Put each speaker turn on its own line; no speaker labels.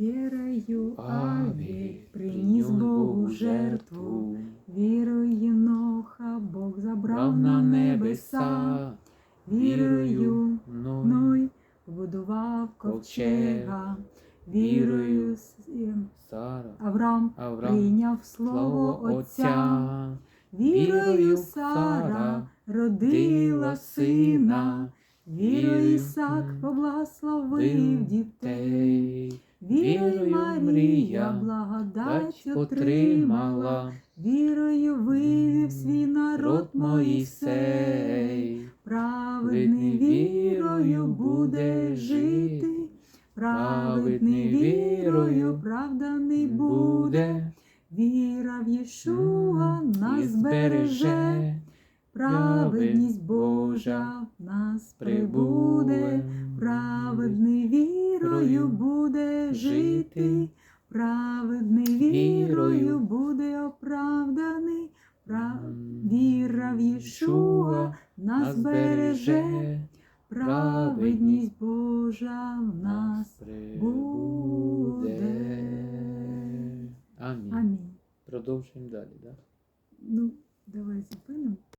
Вірою Авель приніс Богу жертву, вірою Єноха Бог забрав на небеса, вірою
Ной,
побудував ковчега, вірою ем, Авраам прийняв
слово
Отця, вірою Сара родила сина, вірою Ісак поблагословив дітей. Вірою Марія благодать
дать
отримала, вірою вивів свій народ
род
Моїсей. Праведний вірою буде жити, праведний вірою правданий буде. Віра в Єшуа нас збереже, праведність Божа в нас прибуде. Праведний вірою буде жити, праведний вірою буде оправданий, Пра- віра в Єшуа нас береже, праведність Божа в нас буде.
Амінь.
Амінь.
Продовжуємо далі, так?
Ну, давай зупинимо.